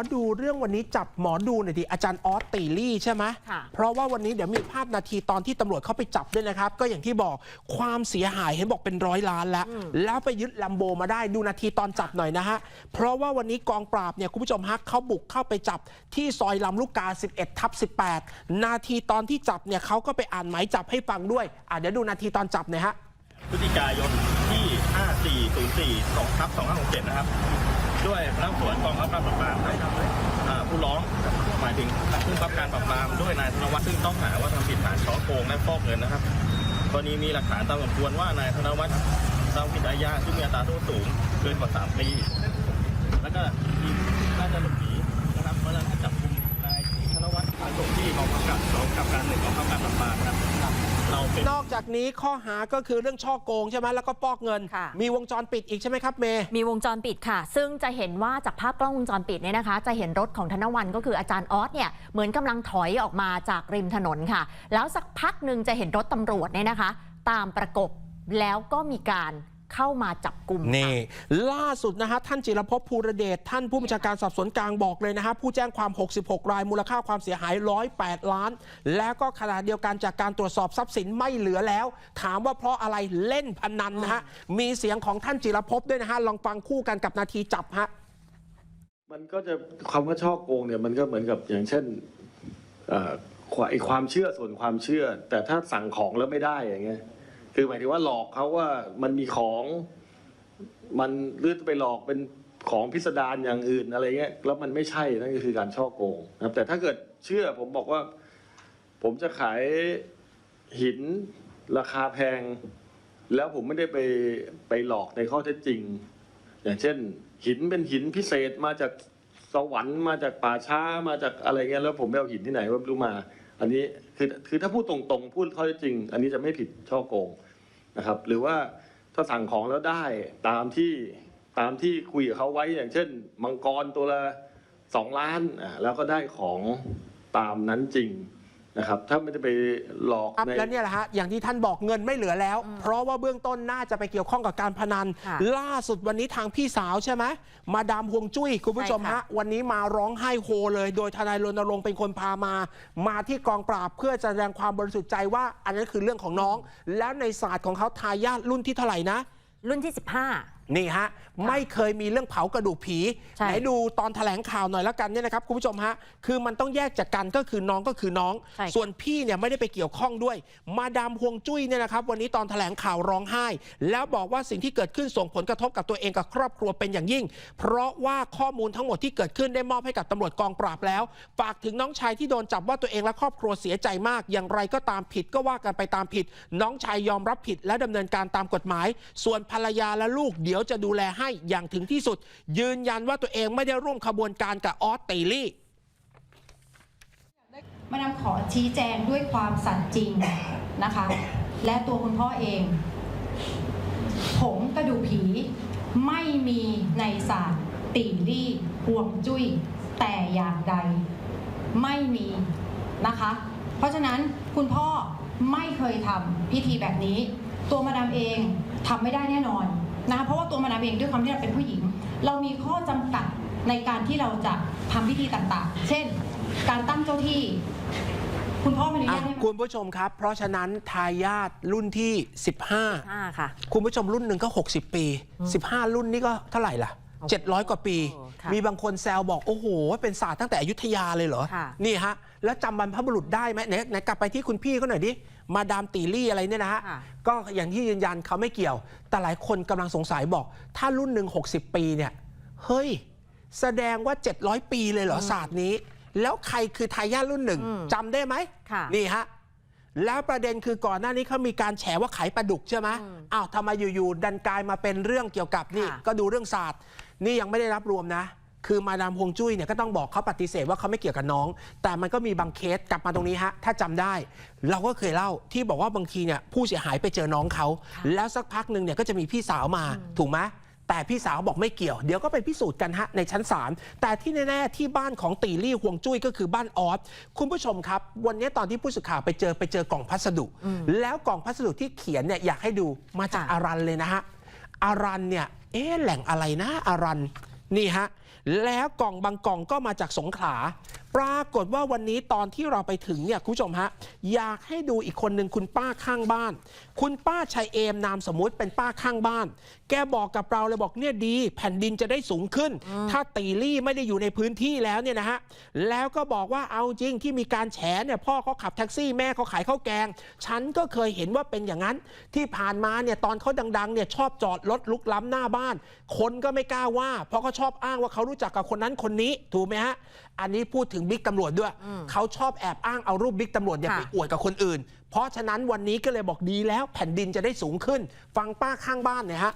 ขอดูเรื่องวันนี้จับหมอดูหน่อยดิอาจารย์ออสตีลี่ใช่ไหมค่ะเพราะว่าวันนี้เดี๋ยวมีภาพนาทีตอนที่ตำรวจเข้าไปจับด้วยนะครับ ก็อย่างที่บอกความเสียหายเห็นบอกเป็นร้อยล้านแล้ว แล้วไปยึดลัมโบมาได้ดูนาทีตอนจับหน่อยนะฮะ เพราะว่าวันนี้กองปราบเนี่ยคุณผู้ชมฮะเขาบุกเข้าไปจับที่ซอยลำลูกกา 11ทับ18 นาทีตอนที่จับเนี่ยเขาก็ไปอ่านหมายจับให้ฟังด้วยอะเดี๋ยวดูนาทีตอนจับหน่อยฮะพฤศจิกายนที่ 5404 2ทับ2567นะครับ ด้วยพนักงานสวนกองทัพการปราบปรามผู้ร้องหมายถึงผู้บับการปราบปรามด้วยนายธนวัฒน์ซึ่งต้องหาว่าทำผิดฐานช่อโกงและฟอกเงินนะครับกรณีมีหลักฐานตามสมควรว่านายธนวัฒน์ทำผิดอาญาซึ่งมีอัตราโทษสูงเกินกว่า 3 ปี แล้วก็มีน่าจะหลบหนีนะครับเพราะฉะนั้นจับกลุ่มนายธนวัฒน์ผ่านส่งที่กองกำกับสองกับการหนึ่งกองกำกับปราบปรามนะครับ เราเป็นนอกจากนี้ข้อหาก็คือเรื่องช่อโกงใช่ไหมแล้วก็ฟอกเงิน ค่ะ มีวงจรปิดอีกใช่ไหมครับเมย์ มีวงจรปิดค่ะ ซึ่งจะเห็นว่าจากภาพกล้องวงจรปิดเนี่ยนะคะ จะเห็นรถของธนวันก็คืออาจารย์ออสเนี่ยเหมือนกำลังถอยออกมาจากริมถนนค่ะ แล้วสักพักหนึ่งจะเห็นรถตำรวจเนี่ยนะคะ ตามประกบแล้วก็มีการ เข้ามาจับกลุ่มค่ะนี่ล่าสุดนะฮะท่านจิรภพภูรเดชท่านผู้บัญชาการสอบสวนกลางบอกเลยนะฮะผู้แจ้งความ 66 รายมูลค่าความเสียหาย 108 ล้าน แล้วก็ขณะเดียวกันจากการตรวจสอบทรัพย์สินไม่เหลือแล้ว ถามว่าเพราะอะไรเล่นพนันนะฮะมีเสียงของท่านจิรภพด้วยนะฮะลองฟังคู่กันกับนาทีจับฮะมันก็จะคำว่าช่อโกงเนี่ยมันก็เหมือนกับอย่างเช่นเอ่อความไอความเชื่อส่วนความเชื่อ แต่ถ้าสั่งของแล้วไม่ได้อย่างเงี้ย คือหมายถึงว่าหลอกเขาว่ามันมีของมันหรือไปหลอกเป็นของพิสดารอย่างอื่นอะไรเงี้ยแล้วมันไม่ใช่นั่นก็คือการช่อโกงนะครับ แต่ถ้าเกิดเชื่อผมบอกว่า ผมจะขายหินราคาแพง แล้วผมไม่ได้ไปไปหลอกในข้อเท็จจริง อย่างเช่น หินเป็นหินพิเศษมาจากสวรรค์มาจากป่าช้ามาจากอะไรเงี้ยแล้วผมไปเอาหินที่ไหนว่าไม่รู้มา อันนี้คือคือถ้าพูดตรงๆ พูดข้อเท็จจริง อันนี้จะไม่ผิดช่อโกง นะครับ หรือว่าถ้าสั่งของแล้วได้ตามที่ตามที่คุยกับเขาไว้อย่างเช่น มังกรตัวละสองล้านอ่าแล้วก็ได้ของตามนั้นจริง นะครับถ้าไม่ได้ไปหลอกครับใน และเนี่ยแหละฮะอย่างที่ท่านบอกเงินไม่เหลือแล้ว เพราะว่าเบื้องต้นน่าจะไปเกี่ยวข้องกับการพนัน ค่ะล่าสุดวันนี้ทางพี่สาวใช่ไหมมาดามฮวงจุ้ยคุณผู้ชมใช่ฮะค่ะวันนี้มาร้องไห้โฮเลย โดยทนายรณรงค์เป็นคนพามา มาที่กองปราบเพื่อจะแสดงความบริสุทธิ์ใจว่า อันนั้นคือเรื่องของน้อง แล้วในศาสตร์ของเขาทายาทรุ่นที่เท่าไหร่นะ รุ่นที่ นี่ฮะ ไม่เคยมีเรื่องเผากระดูกผีใช่ ไหนดูตอนแถลงข่าวหน่อยแล้วกันเนี่ยนะครับคุณผู้ชมฮะคือมันต้องแยกจากกันก็คือน้องก็คือน้อง ใช่ค่ะ ส่วนพี่เนี่ยไม่ได้ไปเกี่ยวข้องด้วย มาดามฮวงจุ้ยเนี่ยนะครับ วันนี้ตอนแถลงข่าวร้องไห้ แล้วบอกว่าสิ่งที่เกิดขึ้นส่งผลกระทบกับตัวเองกับครอบครัวเป็นอย่างยิ่ง เพราะว่าข้อมูลทั้งหมดที่เกิดขึ้นได้มอบให้กับตำรวจกองปราบแล้ว ฝากถึงน้องชายที่โดนจับว่าตัวเองและครอบครัวเสียใจมาก อย่างไรก็ตามผิดก็ว่ากันไปตามผิด น้องชายยอมรับผิดและดำเนินการตามกฎหมาย ส่วนภรรยาและลูกเดี๋ยวจะดูแลให้อย่างถึงที่สุด ยืนยันว่าตัวเองไม่ได้ร่วมขบวนการกับออสติลี่มาดามขอชี้แจงด้วยความสัตย์จริงนะคะ และตัวคุณพ่อเอง ผงกระดูกผีไม่มีในศาสตร์ตีลี่ห่วงจุ้ยแต่อย่างใด ไม่มีนะคะ เพราะฉะนั้นคุณพ่อไม่เคยทำพิธีแบบนี้ ตัวมาดามเองทำไม่ได้แน่นอน นะคะเพราะว่าตัวมาดามเองด้วยความที่เราเป็นผู้หญิง เรามีข้อจำกัดในการที่เราจะทำพิธีต่างๆ เช่น การตั้งเจ้าที่ คุณพ่อไม่อนุอะญาตให้คุณผู้ชมครับ เพราะฉะนั้นทายาทรุ่นที่ 15 15ค่ะ คุณผู้ชมรุ่นหนึ่งก็ 60 ปี 15 รุ่นนี่ก็เท่าไหร่ล่ะ 700 กว่าปีโอ้ค่ะมีบางคนแซวบอกโอ้โห เป็นศาสตร์ตั้งแต่อยุธยาเลยเหรอค่ะนี่ฮะ แล้วจำบรรพบุรุษได้ไหมไหนไหนกลับไปที่คุณพี่ก็หน่อยดิมาดามตีลี่อะไรเนี่ยนะฮะค่ะ ก็อย่างที่ยืนยันเขาไม่เกี่ยว แต่หลายคนกำลังสงสัยบอก ถ้ารุ่นหนึ่ง60 ปีเนี่ยเฮ้ย แสดงว่า 700 ปีเลยเหรอศาสตร์นี้ แล้วใครคือทายาทรุ่นหนึ่งอืมจำได้ไหมค่ะ นี่ฮะ แล้วประเด็นคือก่อนหน้านี้เขามีการแฉว่าขายปลาดุกใช่ไหมอืมอ้าวทำไมอยู่ๆดันกลายมาเป็นเรื่องเกี่ยวกับนี่ ค่ะ ก็ดูเรื่องศาสตร์ นี่ยังไม่ได้รับรวมนะ คือมาดามฮวงจุ้ยเนี่ยก็ต้องบอกเขาปฏิเสธว่าเขาไม่เกี่ยวกับน้อง แต่มันก็มีบางเคสกลับมาตรงนี้ฮะ ถ้าจำได้ เราก็เคยเล่าที่บอกว่าบางทีเนี่ยผู้เสียหายไปเจอน้องเขา แล้วสักพักหนึ่งเนี่ยก็จะมีพี่สาวมาถูกไหมแต่พี่สาวบอกไม่เกี่ยว เดี๋ยวก็ไปพิสูจน์กันฮะในชั้นศาลแต่ที่แน่ๆที่บ้านของตีลี่ฮวงจุ้ยก็คือบ้านออสคุณผู้ชมครับ วันนี้ตอนที่ผู้สื่อข่าวไปเจอไปเจอกล่องพัสดุ แล้วกล่องพัสดุที่เขียนเนี่ยอยากให้ดูมาจากค่ะ อารันเลยนะฮะอารันเนี่ยเอ๊ะแหล่งอะไรนะอารัน นี่ฮะแล้วกล่องบางกล่องก็มาจากสงขลา ปรากฏว่าวันนี้ตอนที่เราไปถึงเนี่ยคุณผู้ชมฮะอยากให้ดูอีกคนหนึ่งคุณป้าข้างบ้าน คุณป้าชัยเอมนามสมมุติเป็นป้าข้างบ้าน แกบอกกับเราเลยบอกเนี่ยดี แผ่นดินจะได้สูงขึ้น ถ้าตีลี่ไม่ได้อยู่ในพื้นที่แล้วเนี่ยนะฮะแล้วก็บอกว่าเอาจริงที่มีการแฉเนี่ยพ่อเขาขับแท็กซี่แม่เขาขายข้าวแกง ฉันก็เคยเห็นว่าเป็นอย่างนั้น ที่ผ่านมาเนี่ยตอนเขาดังๆเนี่ยชอบจอดรถลุกล้ำหน้าบ้าน คนก็ไม่กล้าว่า เพราะเขาชอบอ้างว่าเขารู้จักกับคนนั้นคนนี้ถูกไหมฮะอันนี้พูดถึงบิ๊กตำรวจด้วย เขาชอบแอบอ้างเอารูปบิ๊กตำรวจเนี่ยค่ะไปอวดกับคนอื่น เพราะฉะนั้นวันนี้ก็เลยบอกดีแล้วแผ่นดินจะได้สูงขึ้น ฟังป้าข้างบ้านเนี่อยฮะ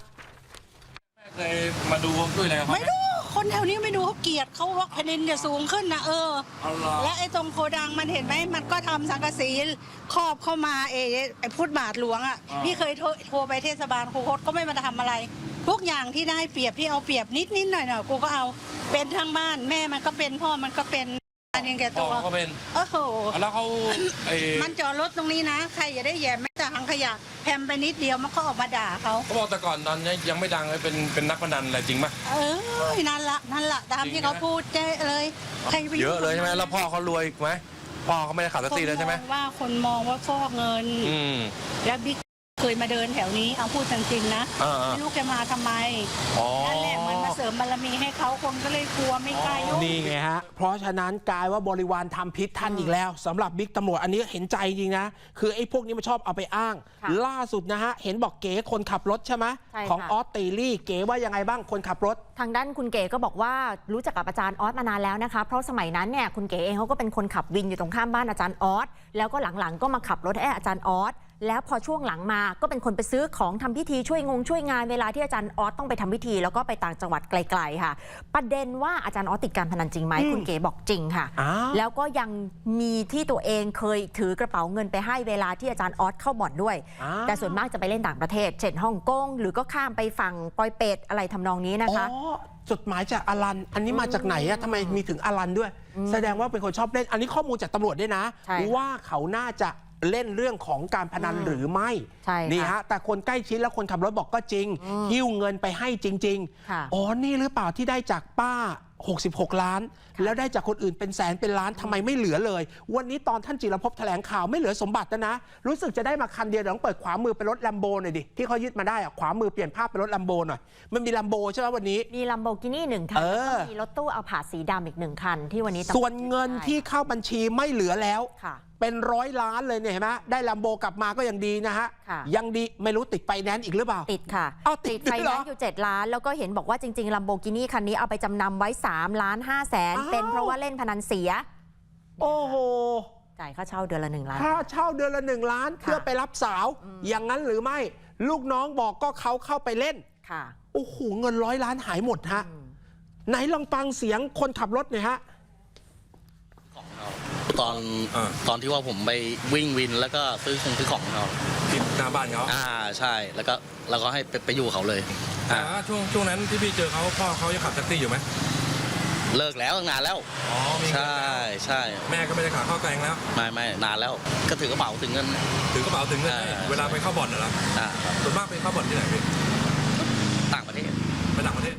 เคยมาดูด้วยอะไรครับไม่รู้คนแถวนี้ไม่ดูเขาเกลียดเขาว่าแผ่นดินจะสูงขึ้นนะเออเอาเหรอและไอ้ตรงโคดังมันเห็นไหมมันก็ทำสังกะสีครอบเข้ามาเอไอ้พุทธบาทหลวงอะพี่เคยโทรโทรไปเทศบาลครูโคตก็ไม่มาทำอะไร ทุกอย่างที่ได้เปรียบพี่เอาเปรียบนิดนิดหน่อยหน่อยกูก็เอาเป็นทั้งบ้านแม่มันก็เป็นพ่อมันก็เป็น อันยังแก่พ่ตัอวก็เป็นโอ้โหแล้วเขาไอ้มันจอดรถตรงนี้นะ ใครอย่าได้แย่แม้แต่ถังขยะแพมไปนิดเดียวมันก็ออกมาด่าเขาเขาบอกแต่ก่อนตอนนี้ยังไม่ดังเลยเป็นเป็นนักพนันอะไรจริงปะเออนั่นละนั่นละตามจริที่งเขานะพูดเจ๊เลยใครไปเยอะเลยใช่ไหมแล้วพ่อเขารวยไหมพ่อเขาไม่ได้ขับแท็กซี่แล้วใช่ไหมคนมองว่าคนมองว่าฟอกเงินอืมแล้วบิ๊กเคยมาเดินแถวนี้เอาพูดจริงๆนะอ่าไม่รู้แกมาทำไมๆอ๋อนั่นแหละเหมันมาเส ริมบารมีให้เขาคนก็เลยกลัวไม่กล้ายุ่ง นี่ไงฮะ เพราะฉะนั้นกลายว่าบริวารทำพิษท่านอีกแล้วสำหรับบิ๊กตำรวจอันนี้เห็นใจจริงนะ คือไอ้พวกนี้มันชอบเอาไปอ้างค่ะล่าสุดนะฮะ เห็นบอกเก๋คนขับรถใช่ไหมใช่ค่ะของออสตีลี่เก๋ว่ายังไงบ้างคนขับรถ ทางด้านคุณเก๋ก็บอกว่ารู้จักกับอาจารย์ออสมานานแล้วนะคะ เพราะสมัยนั้นเนี่ยคุณเก๋เองเขาก็เป็นคนขับวินอยู่ตรงข้ามบ้านอาจารย์ออสแล้วก็หลังๆก็มาขับรถให้อาจารย์ออส แล้วพอช่วงหลังมาก็เป็นคนไปซื้อของทำพิธีช่วยงงช่วยงานเวลาที่อาจารย์ออสต้องไปทำพิธี แล้วก็ไปต่างจังหวัดไกล ๆ ค่ะ ประเด็นว่าอาจารย์ออสติดการพนันจริงไหมอืมคุณเก๋บอกจริงค่ะอ้าวแล้วก็ยังมีที่ตัวเองเคยถือกระเป๋าเงินไปให้เวลาที่อาจารย์ออสเข้าบ่อนด้วยอ้าวแต่ส่วนมากจะไปเล่นต่างประเทศ เช่นฮ่องกงหรือก็ข้ามไปฝั่งปอยเปตอะไรทำนองนี้นะคะอ๋อจดหมายจากอลัน อันนี้มาจากไหนอะทำไมมีถึงอลันด้วย แสดงว่าเป็นคนชอบเล่น อันนี้ข้อมูลจากตำรวจด้วยนะใช่ค่ะว่าเขาน่าจะ เล่นเรื่องของการพนันอืมหรือไม่ใช่ค่ะนี่ฮะแต่คนใกล้ชิดและคนขับรถบอกก็จริงหิ้วเงินไปให้จริง ค่ะ ๆ อ๋อนี่หรือเปล่าที่ได้จากป้า 66 ล้าน แล้วได้จากคนอื่นเป็นแสนเป็นล้านทำไมไม่เหลือเลย วันนี้ตอนท่านจิรภพแถลงข่าวไม่เหลือสมบัติแล้วนะ รู้สึกจะได้มาคันเดียวเดี๋ยวต้องเปิดขวามือเป็นรถลัมโบหน่อยดิที่เขายึดมาได้อะขวามือเปลี่ยนภาพเป็นรถลัมโบหน่อยมันมีลัมโบใช่ไหมวันนี้ มีลัมโบกินี่หนึ่งคันเออ แล้วก็มีรถตู้เอาผาดสีดำอีกหนึ่งคันที่วันนี้ตำรจส่วนเงินที่เข้าบัญชีไม่เหลือแล้ว ค่ะ เป็นร้อยล้านเลยเนี่ยเห็นไหมได้ลัมโบกลับมาก็ยังดีนะฮะค่ะ ยังดีไม่รู้ติดไฟแนนซ์อีกหรือเปล่า ติดค่ะอ้าวติดไฟด้วยเหรแนอนซ์อยู่ 7 ล้าน แล้วก็เห็นบอกว่าจริงๆลัมโบกินี่คันนี้เอาไปจำนำไว้3ล้าน5แสนอ้าวเป็นเพราะว่าเล่นพนันเสีย โอ้โห จ่ายค่าเช่าเดือนละ1ล้าน ค่าเช่าเดือนละหนึ่งล้านเพื่อไปรับสาว อย่างนั้นหรือไม่ ลูกน้องบอกก็เขาเข้าไปเล่น ค่ะ โอ้โห เงินร้อยล้านหายหมดฮะ ไหนลองฟังเสียงคนขับรถหน่อยฮะ ตอนอ่า ตอนที่ว่าผมไปวิ่งวินแล้วก็ซื้อคงซื้อของเขาที่หน้าบ้านเขาอ่าใช่แล้วก็แล้วก็ให้ไปไปอยู่เขาเลยแต่อ่าว่าช่วงช่วงนั้นที่พี่เจอเขาพ่อเขายังขับแท็กซี่อยู่ไหม เลิกแล้วตั้งนานแล้ว อ๋อมีเงินใช่แล้วใช่แม่ก็ไม่ได้ขาข้าวแกงแล้ว ไม่ไม่นานแล้ว ก็ถือกระเป๋าถึงเงิน ถือกระเป๋าถึงเงินให้อ่า เวลาไปเข้าบ่อนน่ะเหรออ่าครับส่วนมากไปเข้าบ่อนที่ไหนพี่ต่างประเทศ ไปต่างประเทศ